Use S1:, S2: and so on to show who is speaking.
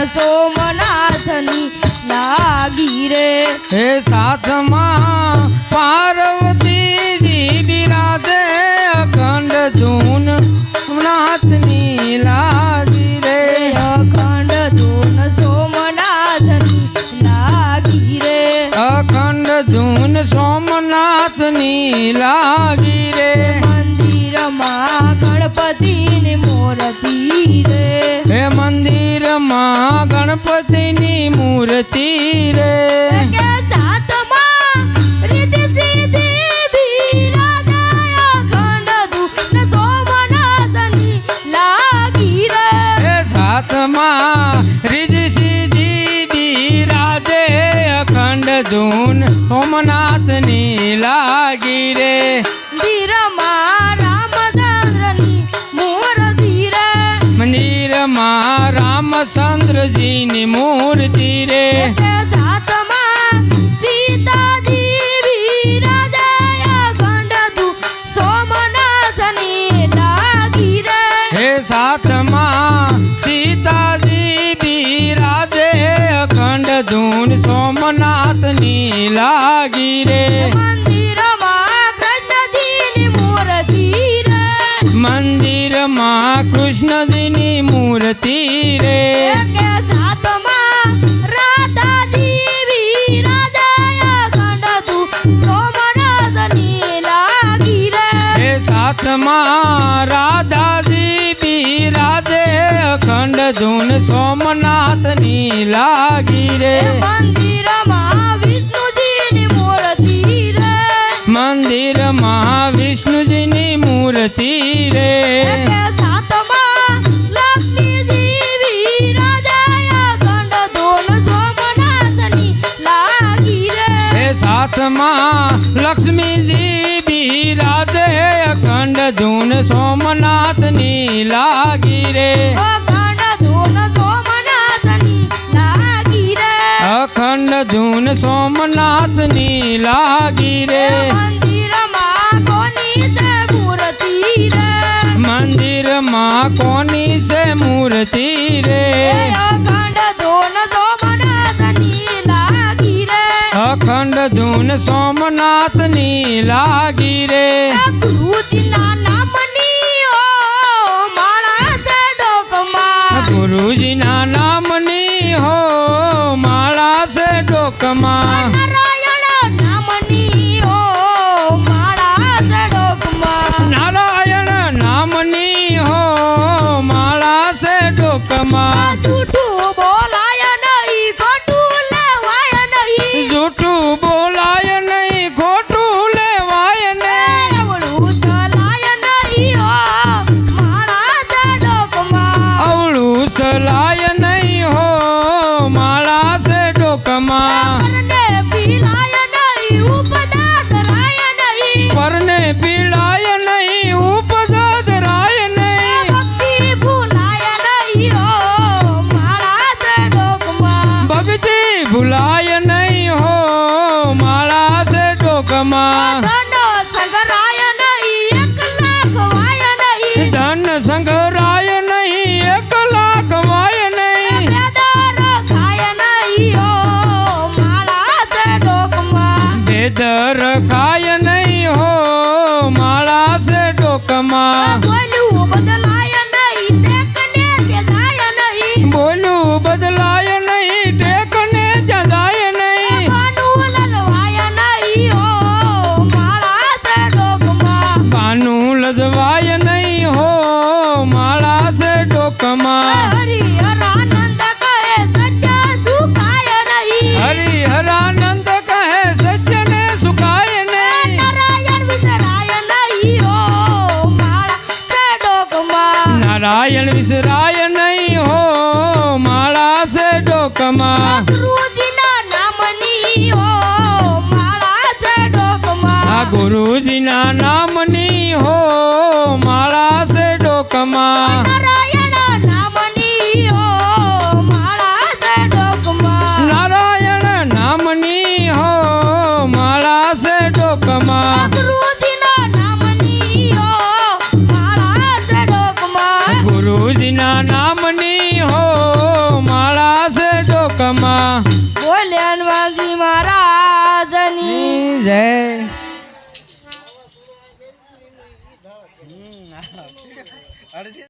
S1: દુઃખ સોમનાથની લાગી રે.
S2: હે સાથમાં પાર્વતીજી બિરાજે અખંડ ધૂન સોમનાથની લાગી રે.
S1: અખંડ ધૂન સોમનાથની લાગી રે.
S2: અખંડ ધૂન સોમનાથની લાગી રે.
S1: મંદિરમાં ગણપતિની મૂર્તિ રે.
S2: હે મંદિરમાં ગણપતિની મૂર્તિ રે.
S1: રીતિ સિદ્ધિ બિરાજે અખંડ ધૂન સોમનાથની લાગી રે.
S2: હે અખંડ ધૂન સોમનાથની લાગી રે.
S1: મંદિરમાં કૃષ્ણજીની મૂર્તિ રે.
S2: મૂર્તિ રે.
S1: સાતમાં રાધાજી બિરાજે અખંડ ધૂન
S2: ધૂન સોમનાથની લાગી રે.
S1: મંદિરમાં વિષ્ણુજીની મૂર્તિ રે.
S2: વિષ્ણુજીની મૂર્તિ રે.
S1: સાતમાં લક્ષ્મીજી બિરાજે અખંડ ધૂન સોમનાથની લાગી રે.
S2: અખંડ ધૂન સોમનાથની લાગી રે.
S1: મંદિરમાં કોની છે મૂર્તિ રે? અખંડ ધૂન
S2: ધૂન સોમનાથની લાગી રે.
S1: ગુરુજીના ડોકમાં નારાયણ નામની
S2: હો માળા છે ડોકમાં
S1: ભૂલાય નહીં
S2: હો માળા છે ડોકમાં
S1: ધનો સંગરાય નહીં એક લાખ વાય નહીં
S2: ધન સંઘરાય નહીં એક લાખ વાય નહીં
S1: બેદાર ખાય નહીં ઓ માળા છે ડોકમાં
S2: ભેદ રખાય નહીં હો માળા છે ડોકમાં
S1: નારાયણ વિસરાય નહીં
S2: હો
S1: માળા છે ડોકમાં.
S2: ગુરુજીના નામની હો માળા છે ડોકમાં. ની
S1: જય અડધી